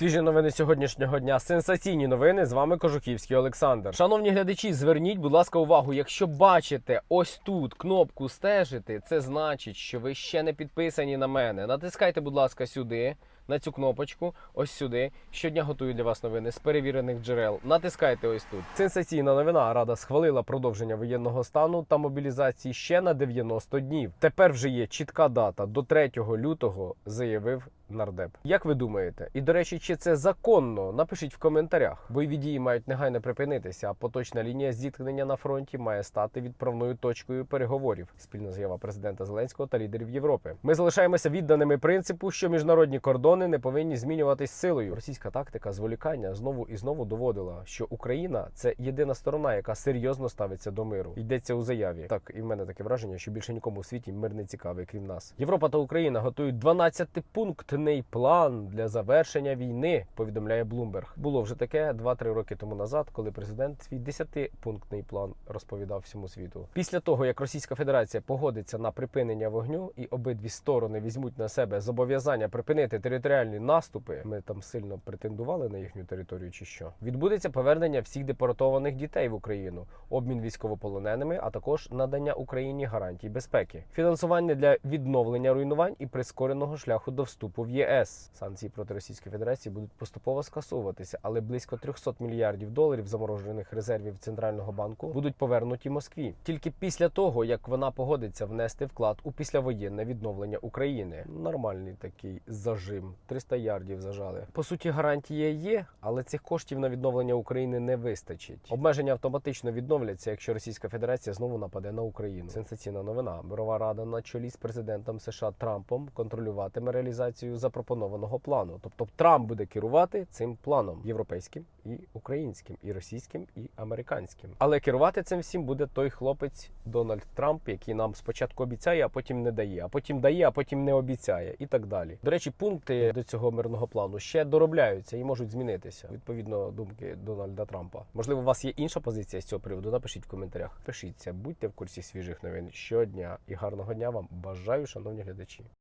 Свіжі новини сьогоднішнього дня. Сенсаційні новини. З вами Кожухівський Олександр. Шановні глядачі, зверніть, будь ласка, увагу. Якщо бачите ось тут кнопку стежити, це значить, що ви ще не підписані на мене. Натискайте, будь ласка, сюди. На цю кнопочку, ось сюди. Щодня готую для вас новини з перевірених джерел. Натискайте ось тут. Сенсаційна новина. Рада схвалила продовження воєнного стану та мобілізації ще на 90 днів. Тепер вже є чітка дата до 3 лютого, заявив нардеп. Як ви думаєте? І до речі, чи це законно? Напишіть в коментарях. Бойові дії мають негайно припинитися, а поточна лінія зіткнення на фронті має стати відправною точкою переговорів. Спільна заява президента Зеленського та лідерів Європи. Ми залишаємося відданими принципу, що міжнародні кордони не повинні змінюватись силою. Російська тактика зволікання знову і знову доводила, що Україна це єдина сторона, яка серйозно ставиться до миру. Йдеться у заяві. Так, і в мене таке враження, що більше нікому у світі мир не цікавий, крім нас. Європа та Україна готують 12-пунктний план для завершення війни. Повідомляє Блумберг. Було вже таке 2-3 роки тому назад, коли президент свій 10-пунктний план розповідав всьому світу. Після того як Російська Федерація погодиться на припинення вогню і обидві сторони візьмуть на себе зобов'язання припинити територіальні наступи. Ми там сильно претендували на їхню територію, чи що відбудеться повернення всіх депортованих дітей в Україну, обмін військовополоненими, а також надання Україні гарантій безпеки, фінансування для відновлення руйнувань і прискореного шляху до вступу в ЄС. Санкції проти Російської Федерації будуть поступово скасовуватися, але близько 300 мільярдів доларів заморожених резервів центрального банку будуть повернуті Москві тільки після того, як вона погодиться внести вклад у післявоєнне відновлення України. Нормальний такий зажим. 300 ярдів зажали. По суті, гарантія є, але цих коштів на відновлення України не вистачить. Обмеження автоматично відновляться, якщо Російська Федерація знову нападе на Україну. Сенсаційна новина. Мирова рада на чолі з президентом США Трампом контролюватиме реалізацію запропонованого плану. Тобто Трамп буде керувати цим планом європейським і українським, і російським, і американським. Але керувати цим всім буде той хлопець Дональд Трамп, який нам спочатку обіцяє, а потім не дає, а потім дає, а потім не обіцяє, і так далі. До речі, пункти до цього мирного плану ще доробляються і можуть змінитися відповідно думки Дональда Трампа. Можливо, у вас є інша позиція з цього приводу? Напишіть в коментарях. Пишіться, будьте в курсі свіжих новин щодня і гарного дня вам. Бажаю, шановні глядачі.